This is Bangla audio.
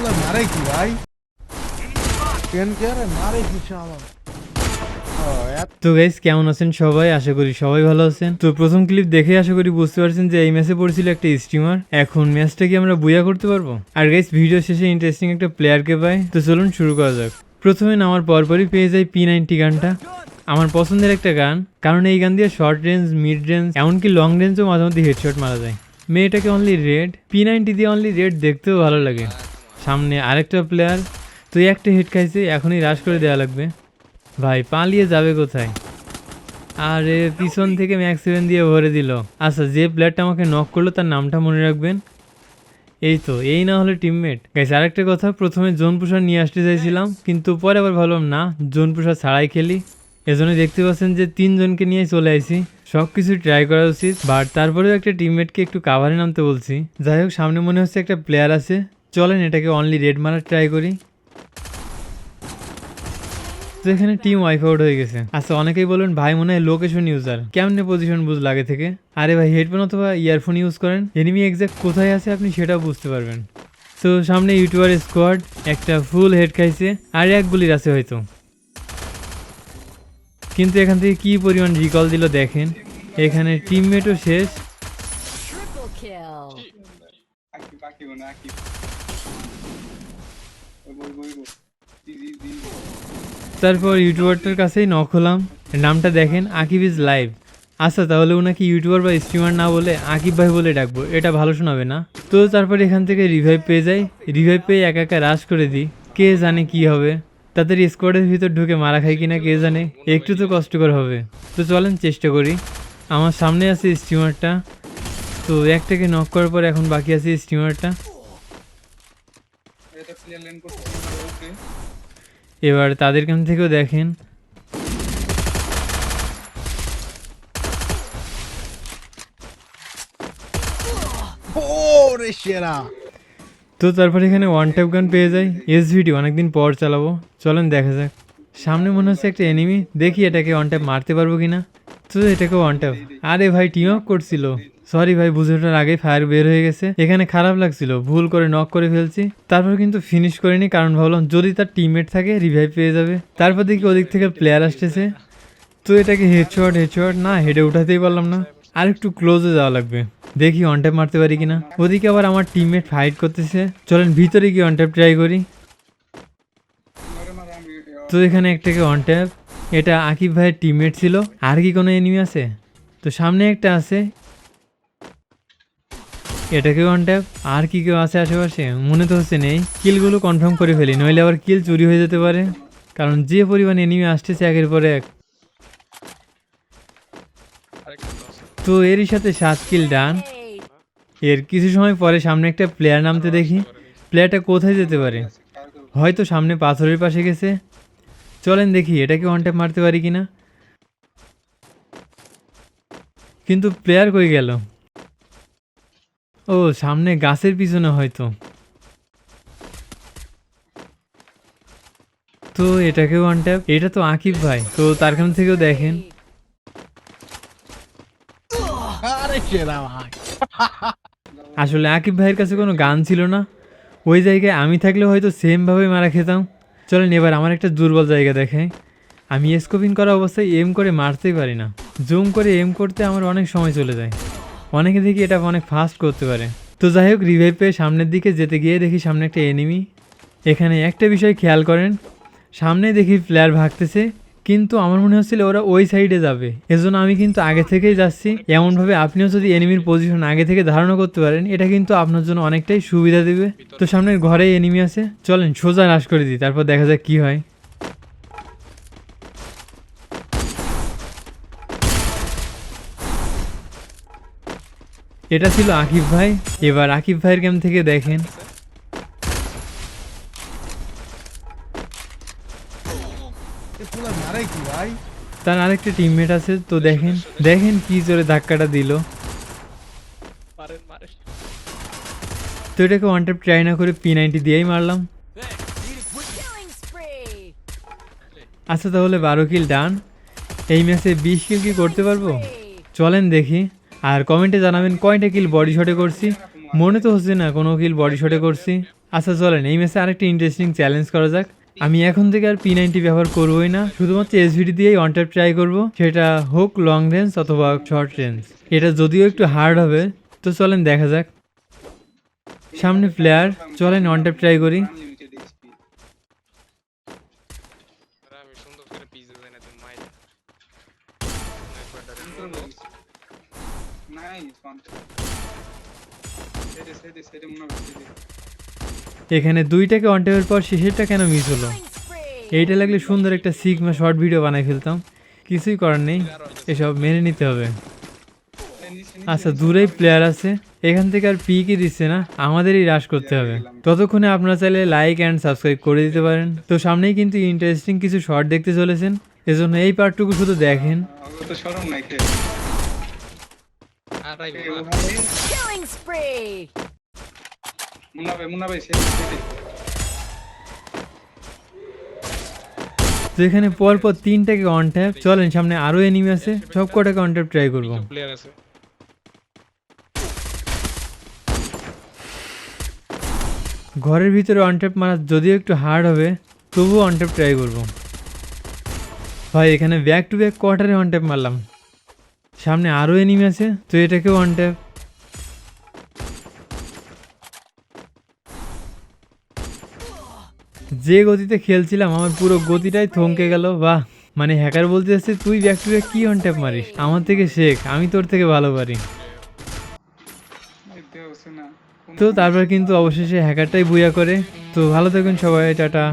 এগুলো মারে কি ভাই মারে কি শালা তো গাইস কেমন আছেন সবাই? আশা করি সবাই ভালো আছেন। তো প্রথম ক্লিপ দেখে আশা করি বুঝতে পারছেন যে এই ম্যাচে পড়েছিল একটা স্টিমার এখন ম্যাচটা কি আমরা বুয়া করতে পারব? আর গাইস ভিডিও শেষে ইন্টারেস্টিং একটা প্লেয়ারকে পাই। তো চলুন শুরু করা যাক। প্রথমে নামার পরপরই পেয়ে যাই পি নাইনটি গানটা। আমার পছন্দের একটা গান। কারণ এই গান দিয়ে শর্ট রেঞ্জ মিড রেঞ্জ এমনকি লং রেঞ্জও মাঝে মধ্যে হেডশট মারা যায়। মেয়েটাকে অনলি রেড পি নাইনটি দিয়ে অনলি রেড দেখতেও ভালো লাগে। সামনে আরেকটা প্লেয়ার তুই একটা হিট খাইছে এখনই রাশ করে দেওয়া লাগবে। ভাই, পালিয়ে যাবে কোথায়? আরে, পিছন থেকে ম্যাক্স সেভেন দিয়ে ভরে দিল। আচ্ছা যে প্লেয়ারটা আমাকে নক করল, তার নামটা মনে রাখবেন? এই তো, এই না হলে টিমমেট গাইস আরেকটা কথা, প্রথমে জোন পুষার নিয়ে আসতে চাইছিলাম, কিন্তু পরে আবার ভাবলাম, না জোন পুষার ছাড়াই খেলি। এজন্য দেখতে পাচ্ছেন যে তিনজনকে নিয়ে চলে আইছি। সব কিছু ট্রাই করা উচিত বাট তারপরেও একটা টিমমেটকে একটু কাভারে নামতে বলছি। যাই হোক, সামনে মনে হচ্ছে একটা প্লেয়ার আছে। চলেন এটাকে অনলি রেড মারার ট্রাই করি। তো এখানে টিম ওয়াইফ আউট হয়ে গেছে। আচ্ছা অনেকেই বলবেন ভাই মনে হয় লোকেশন ইউজার কেমনে পজিশন বুঝ লাগে থেকে? আরে ভাই হেডফোন অথবা ইয়ারফোন ইউজ করেন। এনিমি এক্সাক্ট কোথায় আছে আপনি সেটাও বুঝতে পারবেন। তো সামনে ইউটিউবার স্কোয়াড একটা ফুল হেড খাইছে আর এক গুলির আছে হয়তো। কিন্তু এখান থেকে কি পরিমাণ রিকল দিল দেখেন। এখানে টিমমেটও শেষ। তারপর ইউটিউবারটার কাছেই নক হলাম। নামটা দেখেন, আকিব ইজ লাইভ আচ্ছা তাহলে ওনাকে ইউটিউবার বা স্ট্রিমার না বলে আকিব ভাই বলে ডাকবো, এটা ভালো শোনাবে না। তো তারপর এখান থেকে রিভাইভ পেয়ে যাই। রিভাইভ পেয়ে একা একা রাশ করে দিই। কে জানে কি হবে। তাদের স্কোয়াডের ভিতর ঢুকে মারা খায় কিনা কে জানে, একটু তো কষ্টকর হবে। তো চলেন, চেষ্টা করি। আমার সামনে আছে স্টিমারটা তো একটাকে নক করার পর এখন বাকি আছে স্টিমারটা এটা clear lane করতে হবে, okay. এবার তাদের কাছ থেকেও দেখেন। তো তারপর এখানে ওয়ান ট্যাপ গান পেয়ে যাই। এস ভিডিও অনেকদিন পর চালাবো। চলেন দেখা যাক। সামনে মনে হচ্ছে একটা এনিমি দেখি এটাকে ওয়ান ট্যাপ মারতে পারব কিনা। তো এটাকে ওয়ান ট্যাপ আরে ভাই টিম আপ করছিল। সরি ভাই, বুঝে ওঠার আগেই ফায়ার বের হয়ে গেছে। এখানে খারাপ লাগছিল, ভুল করে নক করে ফেলছি। তারপর কিন্তু ফিনিশ করিনি, কারণ ভাবলাম যদি তার টিমমেট থাকে রিভাইভ পেয়ে যাবে। তারপর দেখি ওদিক থেকে প্লেয়ার আসতেছে। তো এটাকে হেডশট হেডশট না, হেডে উঠাতেই পারলাম না। আর একটু ক্লোজে যাওয়া লাগবে। দেখি অন ট্যাপ মারতে পারি কিনা। ওদিকে আবার আমার টিমমেট ফাইট করতেছে। চলেন ভিতরে গিয়ে অন ট্যাপ ট্রাই করি। তো এখানে একটাকে অন ট্যাপ এটা আকিব ভাইয়ের টিমমেট ছিল। আর কি কোনো এনিমি আছে? তো সামনে একটা আছে। অন ট্যাপ আর কি কেউ আছে আশেপাশে? মনে তো হচ্ছে নেই। কিলগুলো কনফার্ম করে ফেলি, নইলে আবার কিল চুরি হয়ে যেতে পারে। কারণ যে পরিমাণ এনিমি আসতেছে একের পর এক। তো এরই সাথে সাত কিল ডান এর কিছু সময় পরে সামনে একটা প্লেয়ার নামতে দেখি। প্লেয়ারটা কোথায় যেতে পারে? হয়তো সামনে পাথরের পাশে গেছে। চলেন দেখি এটাকে ওয়ান মারতে পারি কিনা। কিন্তু প্লেয়ার কই গেল? ও সামনে গাছের পিছনে হয়তো। তো এটাকে ওয়ান ট্যাপ এটা তো আকিব ভাই তো তার কাছ থেকেও দেখেন। আসলে আকিব ভাইয়ের কাছে কোনো গান ছিল না। ওই জায়গায় আমি থাকলে হয়তো সেমভাবে মারা খেতাম। চলেন এবার আমার একটা দুর্বল জায়গা দেখাই। আমি স্কোপিং করা অবস্থায় এম করে মারতেই পারি না। জুম করে এম করতে আমার অনেক সময় চলে যায়। অনেকে দেখি এটা অনেক ফাস্ট করতে পারে। তো যাই হোক রিভাইভ পেয়ে সামনের দিকে যেতে গিয়ে দেখি সামনে একটা এনিমি এখানে একটা বিষয় খেয়াল করেন, সামনে দেখি প্লেয়ার ভাগতেছে, কিন্তু আমার মনে হচ্ছিল ওরা ওই সাইডে যাবে। এজন্য আমি কিন্তু আগে থেকেই যাচ্ছি। এমনভাবে আপনিও যদি এনিমির পজিশন আগে থেকে ধারণা করতে পারেন, এটা কিন্তু আপনার জন্য অনেকটাই সুবিধা দেবে। তো সামনের ঘরে এনিমি আছে। চলেন সোজা হ্রাস করে দিই, তারপর দেখা যাক কি হয়। এটা ছিল আকিব ভাই। এবার আকিব ভাইয়ের গেম থেকে দেখেন। এগুলো কি ভাই তার আরেকটা টিমমেট আছে তো দেখেন। দেখেন কি জোরে ধাক্কাটা দিল। তো এটাকে ওয়ান ট্যাপ ট্রাই না করে পি নাইনটি দিয়েই মারলাম। আচ্ছা তাহলে বারো কিল ডান এই ম্যাচে বিশ কিল কি করতে পারব? চলেন দেখি। আর কমেন্টে জানাবেন কয়টা কিল বডি শটে করছি। মনে তো হচ্ছে না কোনো কিল বডি শটে করছি। আচ্ছা চলেন, এই ম্যাচে আরেকটা ইন্টারেস্টিং চ্যালেঞ্জ করা যাক। আমি এখন থেকে আর পি নাইনটি ব্যবহার করবোই না, শুধুমাত্র এসভিডি দিয়েই ওয়ান ট্যাপ ট্রাই করব। সেটা হোক লং রেঞ্জ অথবা শর্ট রেঞ্জ এটা যদিও একটু হার্ড হবে, তো চলেন, দেখা যাক। সামনে প্লেয়ার চলেন ওয়ান ট্যাপ ট্রাই করি। এখানে দুইটাকে ওয়ান ট্যাপের পর শেষেরটা কেন মিস হলো? এইটা লাগলে সুন্দর একটা সিগমা শর্ট ভিডিও বানাই ফেলতাম। কিছুই করার নেই, এসব মেনে নিতে হবে। আচ্ছা দূরেই প্লেয়ার আছে। এখান থেকে আর পি কি দিচ্ছে না, আমাদেরই হ্রাস করতে হবে। ততক্ষণে আপনারা চাইলে লাইক অ্যান্ড সাবস্ক্রাইব করে দিতে পারেন। তো সামনেই কিন্তু ইন্টারেস্টিং কিছু শর্ট দেখতে চলেছেন। এজন্য এই পার্টটুকু শুধু দেখেন। তো নাই আর Killing spree. মুন্না ভাই মুন্না ভাই তো এখানে পর পর তিনটাকে অন ট্যাপ চলেন সামনে আরও এনিমি আছে সব কটাকে অন ট্যাপ ট্রাই করব। প্লেয়ার আছে। ঘরের ভিতরে অন ট্যাপ মারা যদিও একটু হার্ড হবে তবুও অন ট্যাপ ট্রাই করব। ভাই এখানে ব্যাক টু ব্যাক কোয়ার্টারে অন ট্যাপ মারলাম। সামনে আরও এনিমি আছে, তো এটাকেও অন ট্যাপ যে গতিতে খেলছিলাম, আমার পুরো গতিটাই থমকে গেল। বাহ মানে হ্যাকার বলতে যাচ্ছে তুই ব্যাক টু ব্যাক কি অন ট্যাপ মারিস? আমার থেকে শেখ, আমি তোর থেকে ভালো পারি। তো তারপর কিন্তু অবশেষে হ্যাকারটাই বুয়া করে। তো ভালো থাকুন সবাই, টাটা।